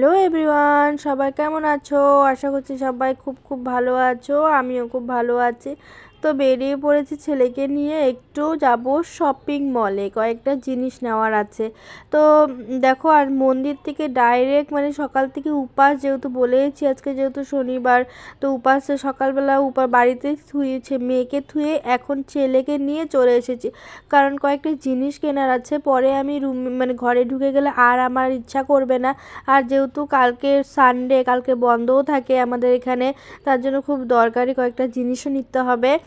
Hello everyone, সবাই কেমন আছো? আশা করছি সবাই খুব খুব ভালো আছো, আমিও খুব ভালো আছি। তো বেরিয়ে পড়েছি ছেলেকে নিয়ে। একটু যাব শপিং মলে কয়েকটা জিনিস নেওয়ার আছে। তো দেখো, আর মন্দির থেকে ডাইরেক্ট মানে সকাল থেকে উপাস যেহেতু বলেইছি, আজকে যেহেতু শনিবার, তো উপাসে সকালবেলা উপা বাড়িতে থুয়েছে মেয়েকে থুয়ে এখন ছেলেকে নিয়ে চলে এসেছি। কারণ কয়েকটা জিনিস কেনার আছে, পরে আমি রুম মানে ঘরে ঢুকে গেলে আর আমার ইচ্ছা করবে না। আর যেহেতু কালকে সানডে কালকে বন্ধও থাকে আমাদের এখানে, তার জন্য খুব দরকারি কয়েকটা জিনিসও নিতে হবে।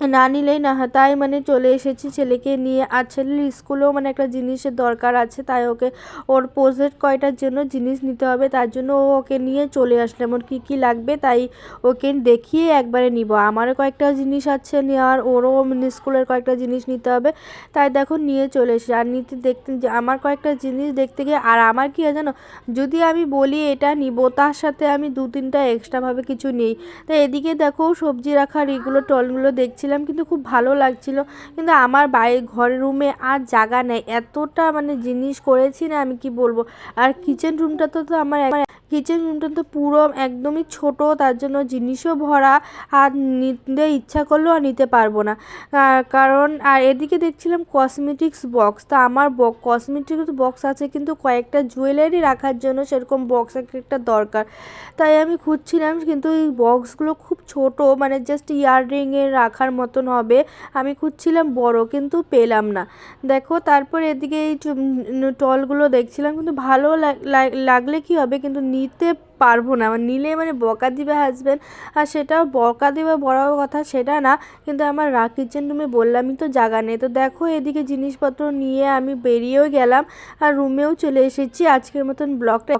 না নিলেই না হয় তাই মানে চলে এসেছি ছেলেকে নিয়ে। আর ছেলের স্কুলেও মানে একটা জিনিসের দরকার আছে, তাই ওকে, ওর প্রজেক্ট কয়টার জন্য জিনিস নিতে হবে, তার জন্য ও ওকে নিয়ে চলে আসলাম। ওর কী কী লাগবে তাই ওকে দেখিয়ে একবারে নিব। আমারও কয়েকটা জিনিস আছে নেওয়ার, ওরও মানে স্কুলের কয়েকটা জিনিস নিতে হবে। তাই দেখো নিয়ে চলে এসে আর নিতে দেখতে আমার কয়েকটা জিনিস দেখতে গিয়ে, আর আমার কী জানো, যদি আমি বলি এটা নিব, তার সাথে আমি দু তিনটা এক্সট্রাভাবে কিছু নিই। তো এদিকে দেখো সবজি রাখার এগুলো টলগুলো দেখছিলাম কিন্তু খুব ভালো লাগছিল। কিন্তু আমার বাড়ির ঘরের রুমে আর জায়গা নেই। এতটা মানে জিনিস করেছি না আমি কি বলব? আর কিচেন রুমটা তো তো আমার কিচেন রুমটা তো পুরো একদমই ছোট, তার জন্য জিনিসও ভরা আর নিতে ইচ্ছা করলেও আর নিতে পারব না। কারণ, আর এদিকে দেখছিলাম কসমেটিক্স বক্স তা আমার কসমেটিক্স বক্স আছে কিন্তু কয়েকটা জুয়েলারি রাখার জন্য সেরকম বক্স একটা দরকার। তাই আমি খুঁজছিলাম কিন্তু এই বক্সগুলো খুব ছোট মানে জাস্ট ইয়াররিংয়ের রাখার মতন হবে, আমি খুঁজছিলাম বড় কিন্তু পেলাম না। দেখো, তারপর এদিকে এই টলগুলো দেখছিলাম কিন্তু ভালো লাগলে কি হবে? কিন্তু নিতে পারব না। মানে নিলে মানে বকা দিবে হাজব্যান্ড আর সেটাও বকা দিবে বড় কথা সেটা না। কিন্তু আমার রা কিচেন রুমে বললামই তো জায়গা নেই। তো দেখো এদিকে জিনিসপত্র নিয়ে আমি বেরিয়েও গেলাম আর রুমেও চলে এসেছি। আজকের মতন ব্লগটা